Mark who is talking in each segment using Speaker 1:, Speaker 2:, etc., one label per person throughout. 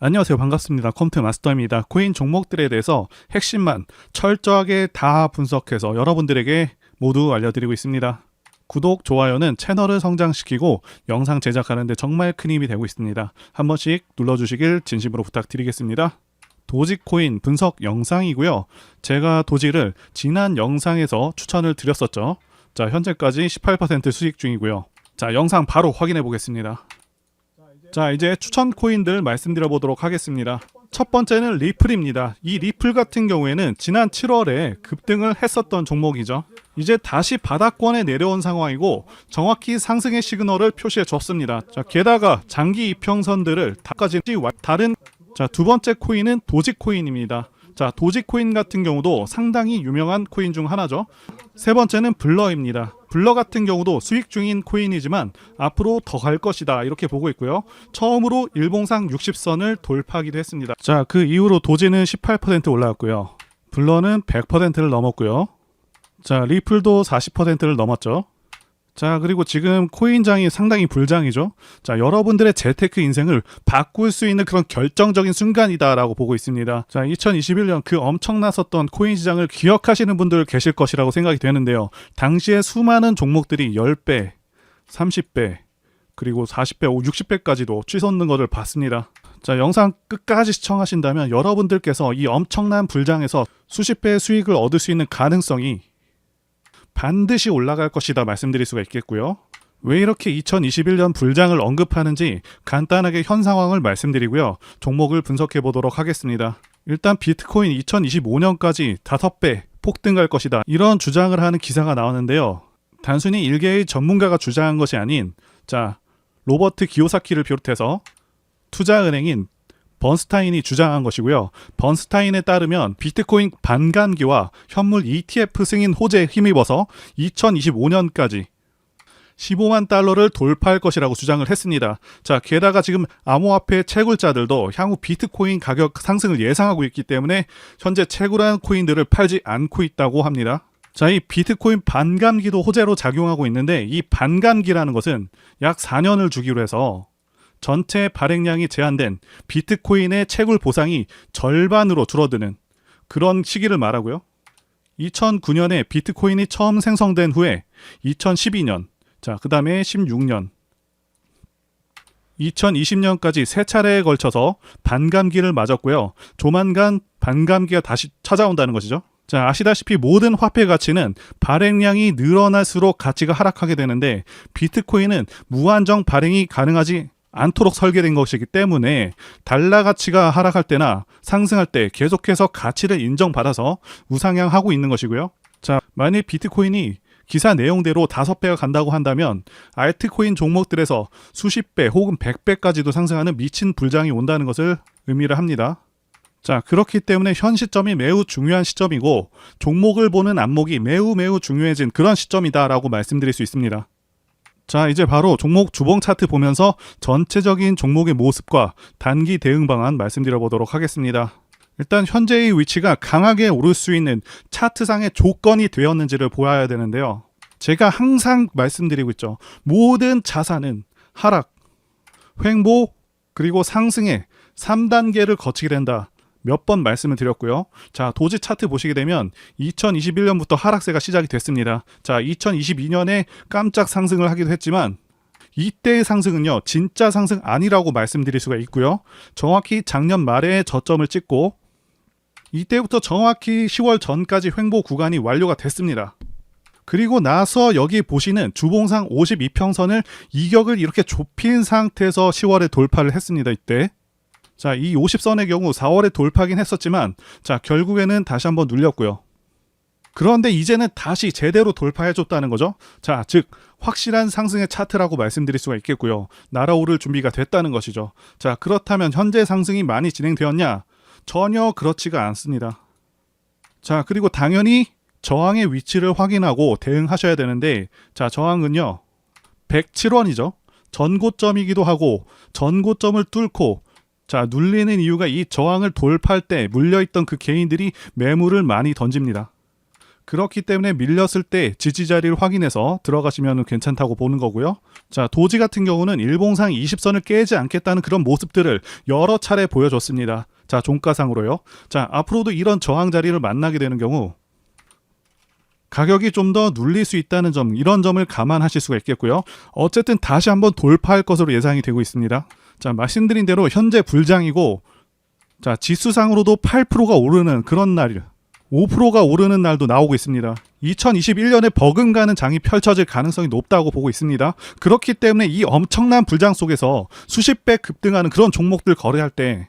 Speaker 1: 안녕하세요. 반갑습니다. 컴퓨터 마스터입니다. 코인 종목들에 대해서 핵심만 철저하게 다 분석해서 여러분들에게 모두 알려드리고 있습니다. 구독, 좋아요는 채널을 성장시키고 영상 제작하는데 정말 큰 힘이 되고 있습니다. 한 번씩 눌러주시길 진심으로 부탁드리겠습니다. 도지코인 분석 영상이고요. 제가 도지를 지난 영상에서 추천을 드렸었죠. 자, 현재까지 18% 수익 중이고요. 자, 영상 바로 확인해 보겠습니다. 자, 이제 추천 코인들 말씀드려 보도록 하겠습니다. 첫 번째는 리플입니다. 이 리플 같은 경우에는 지난 7월에 급등을 했었던 종목이죠. 이제 다시 바닥권에 내려온 상황이고 정확히 상승의 시그널을 표시해 줬습니다. 자, 게다가 장기 이평선들을 다까지 다른 자, 두 번째 코인은 도지 코인입니다. 자, 도지 코인 같은 경우도 상당히 유명한 코인 중 하나죠. 세 번째는 블러입니다. 블러 같은 경우도 수익 중인 코인이지만 앞으로 더 갈 것이다 이렇게 보고 있고요. 처음으로 일봉상 60선을 돌파하기도 했습니다. 자, 그 이후로 도지는 18% 올라왔고요. 블러는 100%를 넘었고요. 자, 리플도 40%를 넘었죠. 자, 그리고 지금 코인장이 상당히 불장이죠. 자, 여러분들의 재테크 인생을 바꿀 수 있는 그런 결정적인 순간이다라고 보고 있습니다. 자, 2021년 그 엄청났었던 코인 시장을 기억하시는 분들 계실 것이라고 생각이 되는데요. 당시에 수많은 종목들이 10배, 30배, 그리고 40배, 60배까지도 치솟는 것을 봤습니다. 자, 영상 끝까지 시청하신다면 여러분들께서 이 엄청난 불장에서 수십 배의 수익을 얻을 수 있는 가능성이 반드시 올라갈 것이다 말씀드릴 수가 있겠고요. 왜 이렇게 2021년 불장을 언급하는지 간단하게 현 상황을 말씀드리고요. 종목을 분석해 보도록 하겠습니다. 일단 비트코인 2025년까지 5배 폭등할 것이다. 이런 주장을 하는 기사가 나오는데요. 단순히 일개의 전문가가 주장한 것이 아닌 자, 로버트 기요사키를 비롯해서 투자은행인 번스타인이 주장한 것이고요. 번스타인에 따르면 비트코인 반감기와 현물 ETF 승인 호재에 힘입어서 2025년까지 15만 달러를 돌파할 것이라고 주장을 했습니다. 자, 게다가 지금 암호화폐 채굴자들도 향후 비트코인 가격 상승을 예상하고 있기 때문에 현재 채굴한 코인들을 팔지 않고 있다고 합니다. 자, 이 비트코인 반감기도 호재로 작용하고 있는데 이 반감기라는 것은 약 4년을 주기로 해서 전체 발행량이 제한된 비트코인의 채굴 보상이 절반으로 줄어드는 그런 시기를 말하고요. 2009년에 비트코인이 처음 생성된 후에 2012년, 자, 그 다음에 16년, 2020년까지 세 차례에 걸쳐서 반감기를 맞았고요. 조만간 반감기가 다시 찾아온다는 것이죠. 자, 아시다시피 모든 화폐 가치는 발행량이 늘어날수록 가치가 하락하게 되는데 비트코인은 무한정 발행이 가능하지 않도록 설계된 것이기 때문에 달러 가치가 하락할 때나 상승할 때 계속해서 가치를 인정받아서 우상향하고 있는 것이고요. 자, 만약 비트코인이 기사 내용대로 다섯 배가 간다고 한다면 알트코인 종목들에서 수십 배 혹은 백 배까지도 상승하는 미친 불장이 온다는 것을 의미를 합니다. 자, 그렇기 때문에 현 시점이 매우 중요한 시점이고 종목을 보는 안목이 매우 매우 중요해진 그런 시점이다라고 말씀드릴 수 있습니다. 자, 이제 바로 종목 주봉 차트 보면서 전체적인 종목의 모습과 단기 대응 방안 말씀드려 보도록 하겠습니다. 일단 현재의 위치가 강하게 오를 수 있는 차트상의 조건이 되었는지를 보아야 되는데요. 제가 항상 말씀드리고 있죠. 모든 자산은 하락, 횡보, 그리고 상승의 3단계를 거치게 된다. 몇 번 말씀을 드렸고요. 자, 도지 차트 보시게 되면 2021년부터 하락세가 시작이 됐습니다. 자, 2022년에 깜짝 상승을 하기도 했지만 이때의 상승은요, 진짜 상승 아니라고 말씀드릴 수가 있고요. 정확히 작년 말에 저점을 찍고 이때부터 정확히 10월 전까지 횡보 구간이 완료가 됐습니다. 그리고 나서 여기 보시는 주봉상 52평선을 이격을 이렇게 좁힌 상태에서 10월에 돌파를 했습니다. 이때. 자, 이 50선의 경우 4월에 돌파긴 했었지만 자, 결국에는 다시 한번 눌렸고요. 그런데 이제는 다시 제대로 돌파해 줬다는 거죠. 자, 즉 확실한 상승의 차트라고 말씀드릴 수가 있겠고요. 날아오를 준비가 됐다는 것이죠. 자, 그렇다면 현재 상승이 많이 진행되었냐? 전혀 그렇지가 않습니다. 자, 그리고 당연히 저항의 위치를 확인하고 대응하셔야 되는데 자, 저항은요. 107원이죠. 전고점이기도 하고 전고점을 뚫고 자, 눌리는 이유가 이 저항을 돌파할 때 물려있던 그 개인들이 매물을 많이 던집니다. 그렇기 때문에 밀렸을 때 지지 자리를 확인해서 들어가시면 괜찮다고 보는 거고요. 자, 도지 같은 경우는 일봉상 20선을 깨지 않겠다는 그런 모습들을 여러 차례 보여줬습니다. 자, 종가상으로요. 자, 앞으로도 이런 저항 자리를 만나게 되는 경우 가격이 좀 더 눌릴 수 있다는 점, 이런 점을 감안하실 수가 있겠고요. 어쨌든 다시 한번 돌파할 것으로 예상이 되고 있습니다. 자, 말씀드린 대로 현재 불장이고, 자, 지수상으로도 8%가 오르는 그런 날, 5%가 오르는 날도 나오고 있습니다. 2021년에 버금가는 장이 펼쳐질 가능성이 높다고 보고 있습니다. 그렇기 때문에 이 엄청난 불장 속에서 수십 배 급등하는 그런 종목들 거래할 때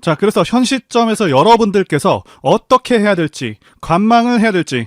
Speaker 1: 자, 그래서 현 시점에서 여러분들께서 어떻게 해야 될지, 관망을 해야 될지,